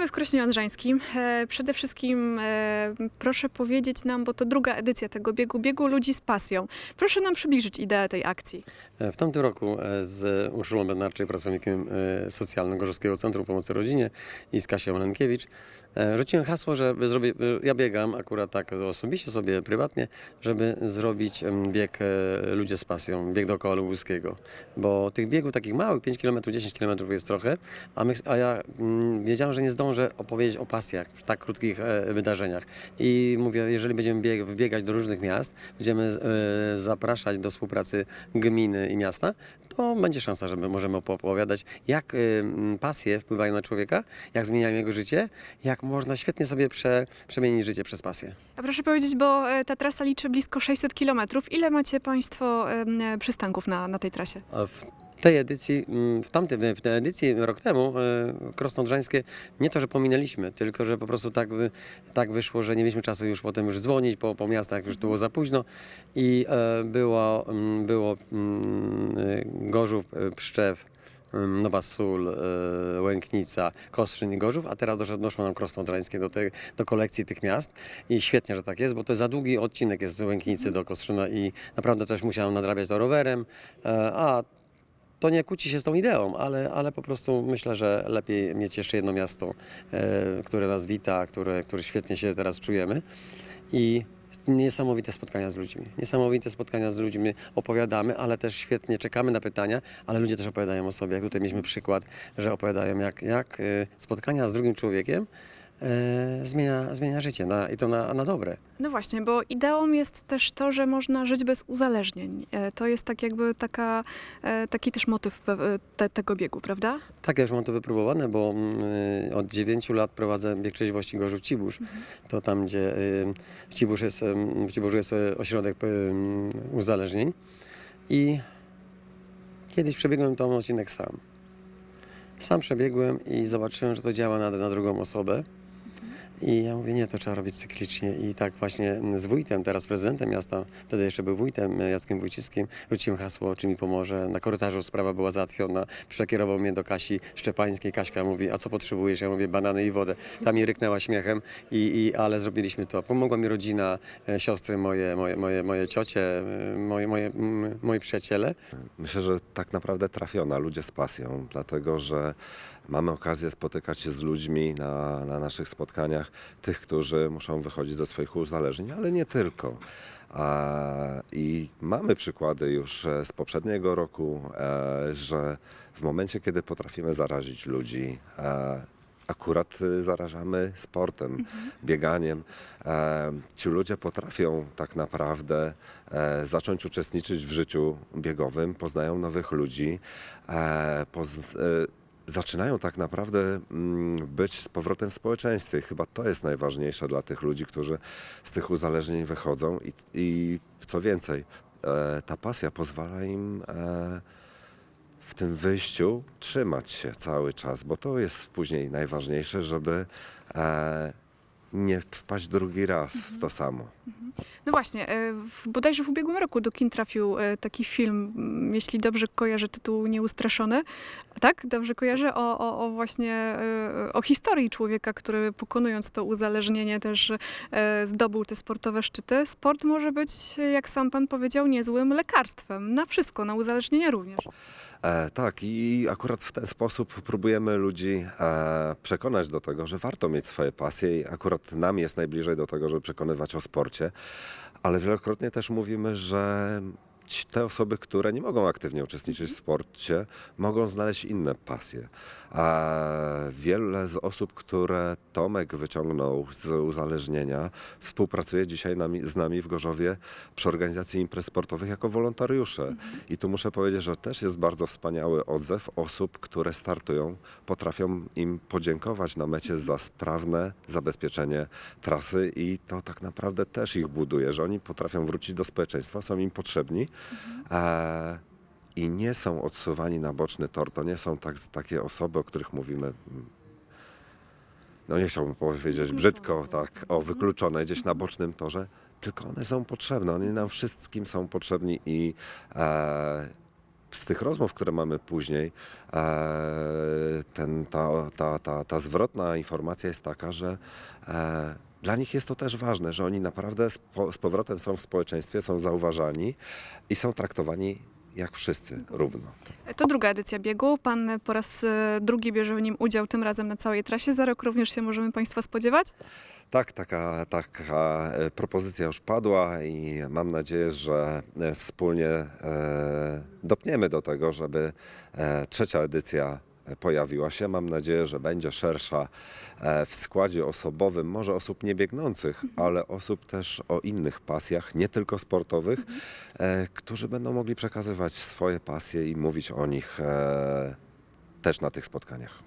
Witamy w Krośnie Odrzańskim. E, Przede wszystkim e, proszę powiedzieć nam, bo to druga edycja tego biegu, biegu ludzi z pasją. Proszę nam przybliżyć ideę tej akcji. W tamtym roku e, z Urszulą Bednarczyk, pracownikiem e, socjalnym Gorzowskiego Centrum Pomocy Rodzinie i z Kasią Lenkiewicz, e, rzuciłem hasło, żeby zrobić, ja biegam akurat tak osobiście sobie, prywatnie, żeby zrobić bieg e, Ludzie z pasją, bieg dookoła Lubuskiego. Bo tych biegów takich małych, 5 km, 10 km jest trochę, a, my, a ja mm, wiedziałem, że nie zdążę opowiedzieć o pasjach w tak krótkich e, wydarzeniach. I mówię, jeżeli będziemy bieg, do różnych miast, będziemy e, zapraszać do współpracy gminy i miasta, to będzie szansa, że my możemy opowiadać, jak y, pasje wpływają na człowieka, jak zmieniają jego życie, jak można świetnie sobie prze, przemienić życie przez pasję. A proszę powiedzieć, bo e, ta trasa liczy blisko 600 kilometrów. Ile macie Państwo przystanków na, na tej trasie? Tej edycji, mm, w tamtej w tej edycji rok temu, e, Krosno Odrzańskie, nie to, że pominęliśmy, tylko że po prostu tak, tak wyszło, że nie mieliśmy czasu już potem już dzwonić po, po miastach, już było za późno i e, było, mm, było mm, e, Gorzów, Pszczew, Nowa Sól, Łęknica, Kostrzyn i Gorzów, a teraz doszło, nam Krosno Odrzańskie do, do kolekcji tych miast i świetnie, że tak jest, bo to za długi odcinek jest z Łęknicy do Kostrzyna i naprawdę też musiałem nadrabiać to rowerem, a to nie kłóci się z tą ideą, ale, ale po prostu myślę, że lepiej mieć jeszcze jedno miasto, e, które nas wita, które, które świetnie się teraz czujemy i niesamowite spotkania z ludźmi. Niesamowite spotkania z ludźmi opowiadamy, ale też świetnie czekamy na pytania, ale ludzie też opowiadają o sobie. Jak tutaj mieliśmy przykład, że opowiadają jak, jak e, spotkania z drugim człowiekiem e, zmienia, zmienia życie na, i to na, na dobre. No właśnie, bo ideą jest też to, że można żyć bez uzależnień. E, To jest tak jakby taka, e, taki też motyw pe- te, tego biegu, prawda? Tak, ja już mam to wypróbowane, bo mm, od 9 lat prowadzę bieg trzeźwości Gorzów Cibórz. To tam, gdzie y, w, jest, w Ciburzu jest ośrodek ym, uzależnień. I kiedyś przebiegłem ten odcinek sam. Sam przebiegłem i zobaczyłem, że to działa na, na drugą osobę. I ja mówię, nie, to trzeba robić cyklicznie. I tak właśnie z wójtem, teraz prezydentem miasta, wtedy jeszcze był wójtem, Jackiem Wójcickim, rzuciłem hasło, czy mi pomoże. Na korytarzu sprawa była załatwiona. Przekierował mnie do Kasi Szczepańskiej. Kaśka mówi, a co potrzebujesz? Ja mówię, banany i wodę. Tam mi ryknęła śmiechem, i, i, ale zrobiliśmy to. Pomogła mi rodzina, e, siostry moje, moje, moje, moje ciocie, e, moje, moje, moi przyjaciele. Myślę, że tak naprawdę trafiona ludzie z pasją, dlatego że mamy okazję spotykać się z ludźmi na, na naszych spotkaniach, tych, którzy muszą wychodzić ze swoich uzależnień, ale nie tylko. I mamy przykłady już e, z poprzedniego roku, e, że w momencie, kiedy potrafimy zarazić ludzi, e, akurat zarażamy sportem, bieganiem. E, ci ludzie potrafią tak naprawdę zacząć uczestniczyć w życiu biegowym, poznają nowych ludzi, poz, zaczynają tak naprawdę mm, być z powrotem w społeczeństwie. Chyba to jest najważniejsze dla tych ludzi, którzy z tych uzależnień wychodzą i, i co więcej, e, ta pasja pozwala im e, w tym wyjściu trzymać się cały czas, bo to jest później najważniejsze, żeby e, nie wpaść drugi raz w to samo. No właśnie, e, bodajże w ubiegłym roku do kin trafił e, taki film, m, jeśli dobrze kojarzę tytuł Nieustraszony, tak? Dobrze kojarzę? O, o, o właśnie, e, o historii człowieka, który pokonując to uzależnienie też zdobył te sportowe szczyty. Sport może być, jak sam pan powiedział, niezłym lekarstwem na wszystko, na uzależnienie również. E, tak, i akurat w ten sposób próbujemy ludzi e, przekonać do tego, że warto mieć swoje pasje i akurat nam jest najbliżej do tego, żeby przekonywać o sporcie, ale wielokrotnie też mówimy, że te osoby, które nie mogą aktywnie uczestniczyć w sporcie, mogą znaleźć inne pasje. A wiele z osób, które Tomek wyciągnął z uzależnienia, współpracuje dzisiaj nami, z nami w Gorzowie przy organizacji imprez sportowych jako wolontariusze. I tu muszę powiedzieć, że też jest bardzo wspaniały odzew osób, które startują, potrafią im podziękować na mecie za sprawne zabezpieczenie trasy i to tak naprawdę też ich buduje, że oni potrafią wrócić do społeczeństwa, są im potrzebni. E, i nie są odsuwani na boczny tor. To nie są tak, takie osoby, o których mówimy. No nie chciałbym powiedzieć brzydko, tak, o wykluczone gdzieś na bocznym torze, tylko one są potrzebne. Oni nam wszystkim są potrzebni i, e, z tych rozmów, które mamy później, e, ten, ta, ta, ta, ta zwrotna informacja jest taka, że e, dla nich jest to też ważne, że oni naprawdę z, po, z powrotem są w społeczeństwie, są zauważalni i są traktowani jak wszyscy równo. To druga edycja biegu. Pan po raz e, drugi bierze w nim udział, tym razem na całej trasie. Za rok również się możemy Państwa spodziewać? Tak, taka, taka e, propozycja już padła i mam nadzieję, że e, wspólnie e, dopniemy do tego, żeby trzecia edycja pojawiła się. Mam nadzieję, że będzie szersza e, w składzie osobowym, może osób niebiegnących, ale osób też o innych pasjach, nie tylko sportowych, e, którzy będą mogli przekazywać swoje pasje i mówić o nich e, też na tych spotkaniach.